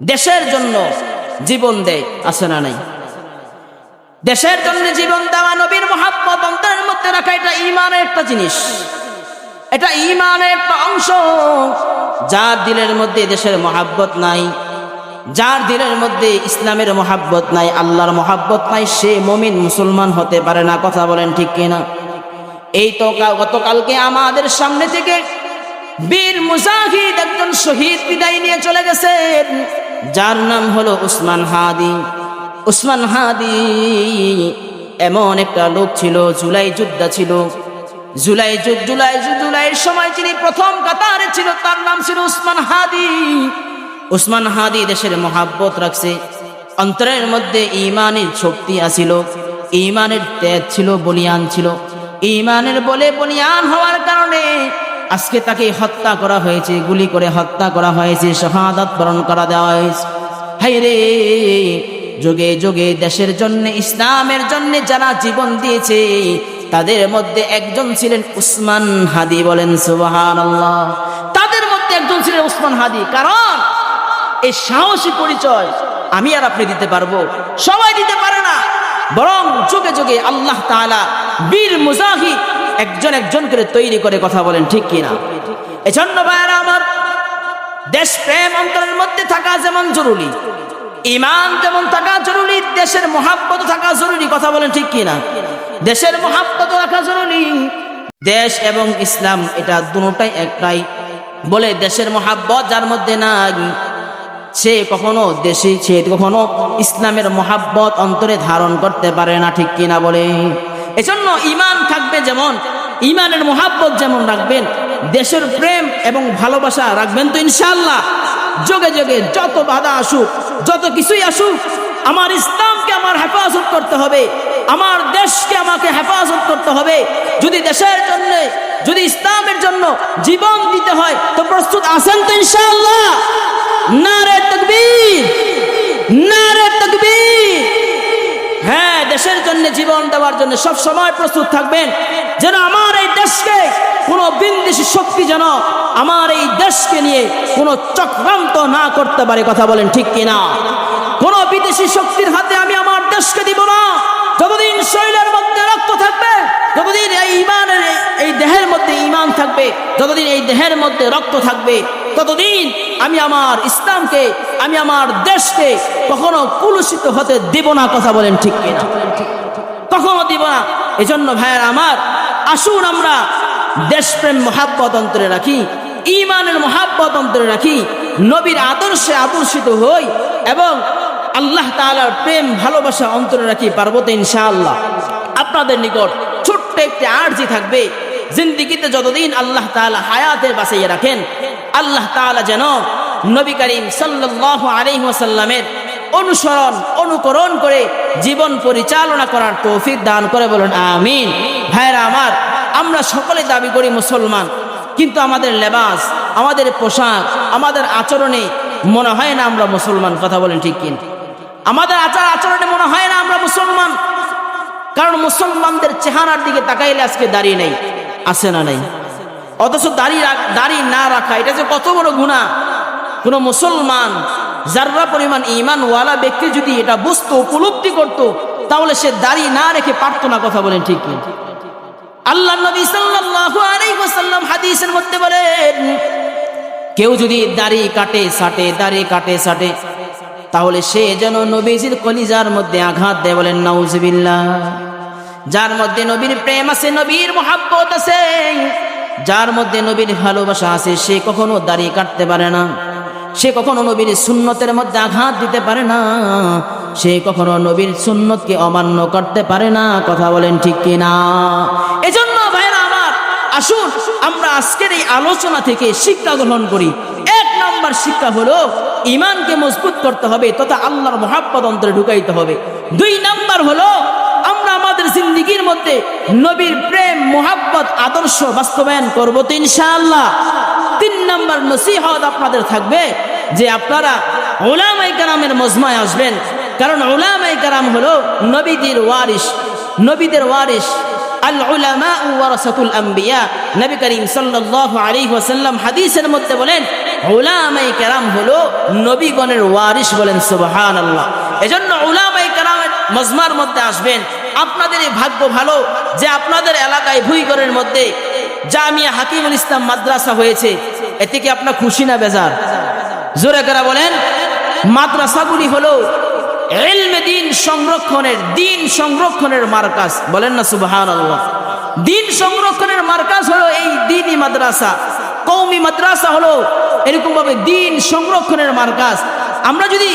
দেশের জন্য জীবন দেয়, আছে না নাই? দেশের জন্য জীবন দেওয়া নবীর মহাব্বত অন্তরের মধ্যে রাখা এটা ইমানের একটা জিনিস। এটা ইমানের একটা অংশ। যার দিলের মধ্যে দেশের মহাব্বত নাই, যার দিলের মধ্যে ইসলামের মহাব্বত নাই, আল্লাহর মহাব্বত নাই, সে মমিন মুসলমান হতে পারে না, কথা বলেন ঠিক কিনা? এই তো গতকালকে আমাদের সামনে থেকে বীর মুজাহিদ একজন শহীদ বিদায় নিয়ে চলে গেছেন। যার নাম হলো উসমান হাদি। উসমান হাদি এমন একটা লোক ছিল, জুলাই যোদ্ধা ছিল। জুলাই যুদ্ধ জুলাই জুলাইয়ের সময় যিনি প্রথম কাতারে ছিল, তার নাম ছিল উসমান হাদি। উসমান হাদি দেশের মহাব্বত রাখছে। অন্তরের মধ্যে ইমানের শক্তি আছিল, ইমানের তেজ ছিল, বলিয়ান ছিল। ইমানের বলে বলিয়ান হওয়ার কারণে আজকে তাকে হত্যা করা হয়েছে, গুলি করে হত্যা করা হয়েছে, শাহাদাত বরণ করা দেওয়া হয়েছে। হাই রে! যুগে যুগে দেশের জন্য, ইসলামের জন্য যারা জীবন দিয়েছে, তাদের মধ্যে একজন ছিলেন উসমান হাদি বলেন সুবাহান তাদের মধ্যে একজন ছিলেন উসমান হাদি। কারণ এই সাহসী পরিচয় আমি আর আপনি দিতে পারব। সবাই দিতে পারে না। বরং যুগে যুগে আল্লাহ তাআলা বীর মুজাহিদ একজন একজন করে তৈরি করে কথা বলেন, ঠিক কিনা? এজন্য ভাইয়ারা আমার দেশ প্রেম অন্তরের মধ্যে থাকা যেমন জরুরি ইমান যেমন থাকা জরুরি, দেশের মহাব্বত থাকা জরুরি, কথা বলেন ঠিক কিনা? দেশের মহাব্বত রাখা জরুরি। দেশ এবং ইসলাম, এটা দুটাই একটাই। বলে দেশের মহাব্বত যার মধ্যে নাই, সে কখনো দেশে, সে কখনো ইসলামের মহাব্বত অন্তরে ধারণ করতে পারে না, ঠিক কিনা বলে? এজন্য ইমান থাকবে যেমন ইমানের মহাব্বত যেমন রাখবেন, দেশের প্রেম এবং ভালোবাসা রাখবেন তো ইনশাল্লাহ যোগে যোগে যত বাধা আসুক, যত কিছুই আসুক, আমার ইসলামকে আমার হেফাজত করতে হবে, আমার দেশকে আমাকে হেফাজত করতে হবে। যদি দেশের জন্য, যদি ইসলামের জন্য জীবন দিতে হয়, তো প্রস্তুত আছেন তো ইনশাল্লাহ তকবীর নারে তকবীর হ্যাঁ দেশের জন্য জীবন দেওয়ার জন্য সব সময় প্রস্তুত থাকবেন যেন আমার এই দেশকে কোনো বিন্দেশি শক্তি যেন আমার এই দেশকে নিয়ে কোনো চক্রান্ত না করতে পারে, কথা বলেন ঠিক কিনা? কোনো বিদেশি শক্তির হাতে আমি আমার দেশকে দিব না। যতদিন শরীরের মধ্যে রক্ত থাকবে, যতদিন এই ইমানের, এই- দেহের মধ্যে ইমান থাকবে, যতদিন এই দেহের মধ্যে রক্ত থাকবে ততদিন আমি আমার ইসলামকে, আমি আমার দেশকে কখনো কুলুষিত হতে দিব না, কথা বলেন ঠিক কিনা? কখনো দিব না। এজন্য ভাইয়ের আমার, আসুন আমরা দেশপ্রেম মহাব্বত অন্তরে রাখি ইমানের মহাব্বত অন্তরে রাখি, নবীর আদর্শে আদর্শিত হই এবং আল্লাহ তাআলার প্রেম, ভালোবাসা অন্তরে রাখি পারব তো ইনশাআল্লাহ। আপনাদের নিকট ছোট্ট একটি আর্জি থাকবে, জিন্দিগিতে যতদিন আল্লাহ তাআলা হায়াতে বাঁচিয়ে রাখেন আল্লাহ তাআলা যেন নবী করিম সাল্লাল্লাহু আলাইহি ওয়াসাল্লামের অনুসরণ, অনুকরণ করে জীবন পরিচালনা করার তৌফিক দান করে বলুন, আমিন। ভাইরা আমার, আমরা সকলে দাবি করি মুসলমান, কিন্তু আমাদের লেবাস, আমাদের পোশাক, আমাদের আচরণে মনে হয় না আমরা মুসলমান, কথা বলেন ঠিক কিনা? আমাদের আচার আচরণে মনে হয় না আমরা মুসলমান, কারণ মুসলমানদের চেহারার দিকে তাকাইলে আজকে দাঁড়িয়ে নেই আসে না নাই? অথচ দাড়ি দাড়ি না রাখা, এটা যে কত বড় গুণা কোন মুসলমান, যার্রা পরিমাণ ইমানওয়ালা ব্যক্তি যদি এটা বুঝতো, উপলব্ধি করত, তাহলে সে দাড়ি না রেখে পারতো না কথা বলেন ঠিক আল্লাহ নবী সাল্লাল্লাহু আলাইহি ওয়াসাল্লাম হাদিসের মধ্যে বলেন, কেউ যদি দাড়ি কাটে, সাটে, দাড়ি কাটে, সাটে, তাহলে সে যেন নবীজির কলিজার মধ্যে আঘাত দেয় বলেন, নাউজুবিল্লাহ। যার মধ্যে নবীর প্রেম আছে, নবীর মহাব্বত আছে যার মধ্যে নবীর ভালোবাসা আছে, সে কখনো দাড়ি কাটতে পারে না। সে কখনো নবীর সুন্নতের মধ্যে আঘাত দিতে পারে না। সে কখনো নবীর সুন্নতকে অমান্য করতে পারে না। কথা বলেন ঠিক কিনা এজন্য ভাইরা আমার, আসুন আমরা আজকের এই আলোচনা থেকে শিক্ষা গ্রহণ করি। এক নাম্বার শিক্ষা হলো ইমানকে মজবুত করতে হবে তথা আল্লাহর মহাব্বত অন্তরে ঢুকাইতে হবে। দুই নাম্বার হলো জিন্দিগির মধ্যে নবীর প্রেম, মোহাব্বত, আদর্শ বাস্তবায়ন করব তো ইনশাআল্লাহ। তিন নম্বর নসিহত আপনাদের থাকবে যে আপনারা ওলামাই কারামের মজমায় আসবেন। কারণ ওলামাই কারাম হলো নবীদের ওয়ারিস নবীদের ওয়ারিস আম্বিয়া। নবী হাদিসের বলেন নবীগণের ওয়ারিস বলেন সুবহান আল্লাহ এজন্য ওলামাই কেরামের মজমার মধ্যে আসবেন। আপনাদের এই ভাগ্য ভালো যে আপনাদের এলাকায় ভুইগড়ের মধ্যে জামিয়া হাকিমুল ইসলাম মাদ্রাসা হয়েছে। এতে কি আপনার খুশি না বেজার? জোরে করা বলেন, মাদ্রাসাগুলি হলো এলমে দিন সংরক্ষণের দিন সংরক্ষণের মার্কাজ। বলেন না সুবহান আল্লাহ দিন সংরক্ষণের মার্কাজ হলো এই দিনই মাদ্রাসা। কৌমি মাদ্রাসা হলো এরকম ভাবে দিন সংরক্ষণের মার্কাজ। আমরা যদি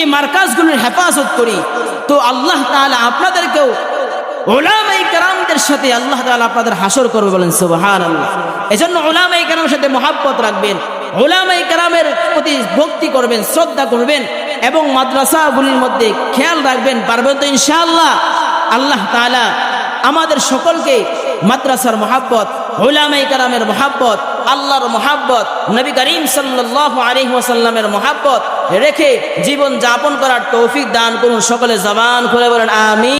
এই মার্কাজগুলোর হেফাজত করি, তো আল্লাহ তাআলা আপনাদেরকেও ওলামাই কারামদের সাথে আল্লাহ তাআলা আপনাদের হাসর করবে বলেন সুবহান আল্লাহ এজন্য ওলামাই কারামের সাথে মহাব্বত রাখবেন ওলামাই কারামের প্রতি ভক্তি করবেন, শ্রদ্ধা করবেন এবং মাদ্রাসাগুলির মধ্যে খেয়াল রাখবেন পারবেন তো ইনশাআল্লাহ? আল্লাহ তাআলা আমাদের সকলকে মাদ্রাসার মহাব্বত ওলামাই কারামের মহাব্বত, আল্লাহর মহাব্বত, নবী করিম সাল্লাল্লাহু আলাইহি ওয়াসাল্লামের মহাব্বত রেখে জীবন যাপন করার তৌফিক দান করুন। সকলে জবান খুলে বলেন আমিন।